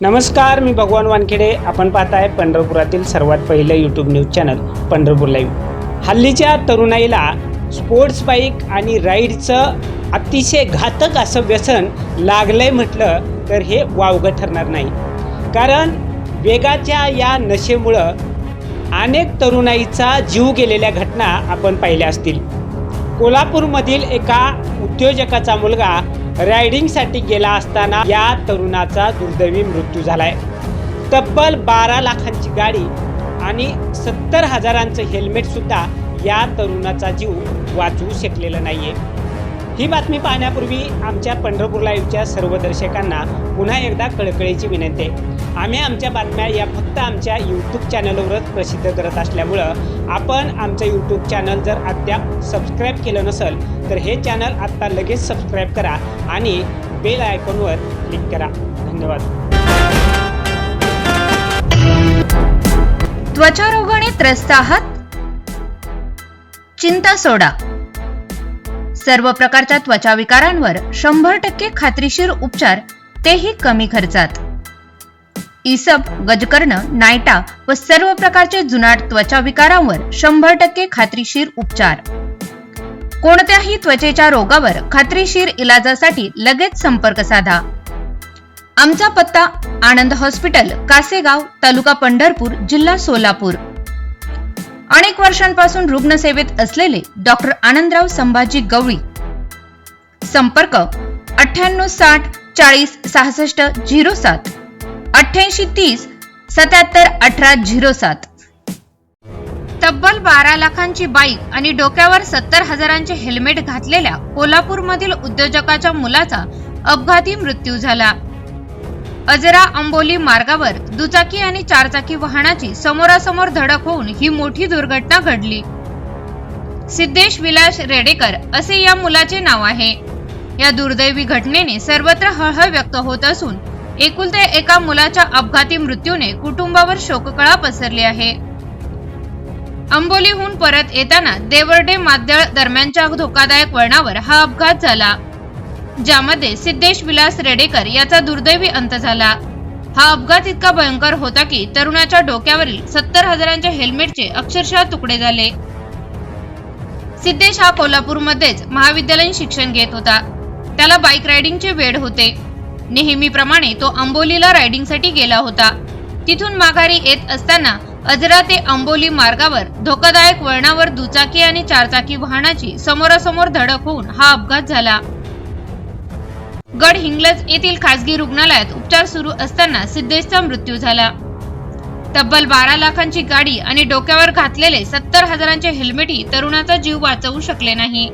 नमस्कार मी भगवान वानखेडे. आपण पाहताय पंढरपुरातील सर्वात पहिलं YouTube news channel Pandharpur live हल्लीच्या तरुणाईला स्पोर्ट्स बाईक आणि राईडचं अतिशय घातक असं व्यसन लागलंय म्हटलं तर हे वावगं ठरणार नाही. कारण वेगाच्या या नशेमुळं अनेक तरुणाईचा जीव गेलेल्या घटना आपण पाहिल्या असतील. कोल्हापूरमधील एका उद्योजकाचा मुलगा रायडिंगसाठी गेला असताना या तरुणाचा दुर्दैवी मृत्यू झालाय. तब्बल बारा लाखांची गाडी आणि सत्तर हजारांचं हेल्मेट सुद्धा या तरुणाचा जीव वाचवू शकलेलं नाहीये. ही बातमी पाहण्यापूर्वी आमच्या पंढरपूर लाईव्हच्या सर्व दर्शकांना पुन्हा एकदा कळकळीची विनंती आहे. आम्ही आमच्या बातम्या या फक्त आमच्या यूट्यूब चॅनलवरच प्रसिद्ध करत असल्यामुळं आपण आमचं यूट्यूब चॅनल जर अद्याप सबस्क्राईब केलं नसेल तर हे चॅनल आत्ता लगेच सबस्क्राईब करा आणि बेल आयकॉनवर क्लिक करा. धन्यवाद. त्वचारोगाने त्रस्त आहात? चिंता सोडा. सर्व प्रकारच्या त्वचा विकारांवर शंभर टक्के खात्रीशीर उपचार तेही कमी खर्चात. इसब गजकर्ण नायटा व सर्व प्रकारचे जुनाट त्वचा विकारांवर शंभर टक्के खात्रीशीर उपचार. कोणत्याही त्वचेच्या रोगावर खात्रीशीर इलाजासाठी लगेच संपर्क साधा. आमचा पत्ता आनंद हॉस्पिटल कासेगाव तालुका पंढरपूर जिल्हा सोलापूर. अनेक वर्षांपासून रुग्णसेवेत असलेले डॉक्टर आनंदराव संभाजी गवळी. संपर्क अठ्ठ्याण्णव साठ चाळीस सहासष्ट झिरो सात. अठ्ठ्याऐंशी तीस सत्याहत्तर अठरा झिरो सात. तब्बल बारा लाखांची बाईक आणि डोक्यावर सत्तर हजारांचे हेल्मेट घातलेल्या कोल्हापूरमधील उद्योजकाच्या मुलाचा अपघाती मृत्यू झाला. अजरा अंबोली मार्गावर दुचाकी आणि चारचाकी वाहनाची समोरासमोर धडक होऊन ही मोठी दुर्घटना घडली. सिद्धेश विलास रेडेकर असे या मुलाचे नाव आहे. या दुर्दैवी घटनेने सर्वत्र हळहळ व्यक्त होत असून एकुलते एका मुलाच्या अपघाती मृत्यूने कुटुंबावर शोककळा पसरली आहे. अंबोलीहून परत येताना देवर्डे माद्दळ दरम्यानच्या धोकादायक वळणावर हा अपघात झाला. ज्यामध्ये सिद्धेश विलास रेडेकर याचा दुर्दैवी अंत झाला. हा अपघात इतका भयंकर होता की तरुणाच्या डोक्यावरील सत्तर हजारांच्या हेल्मेटचे अक्षरशः तुकडे झाले. सिद्धेश हा कोल्हापूरमध्येच महाविद्यालयीन शिक्षण घेत होता. त्याला बाईक रायडिंगचे वेड होते. नेहमीप्रमाणे तो अंबोलीला रायडिंगसाठी गेला होता. तिथून माघारी येत असताना अजरा ते अंबोली मार्गावर धोकादायक वळणावर दुचाकी आणि चारचाकी वाहनाची समोरासमोर धडक होऊन हा अपघात झाला. गड हिंगलज येथील खासगी रुग्णालयात उपचार सुरू असताना सिद्धेशचा मृत्यू झाला. तब्बल बारा लाखांची गाडी आणि डोक्यावर घातलेले सत्तर हजारांचे हेल्मेटही तरुणाचा जीव वाचवू शकले नाही.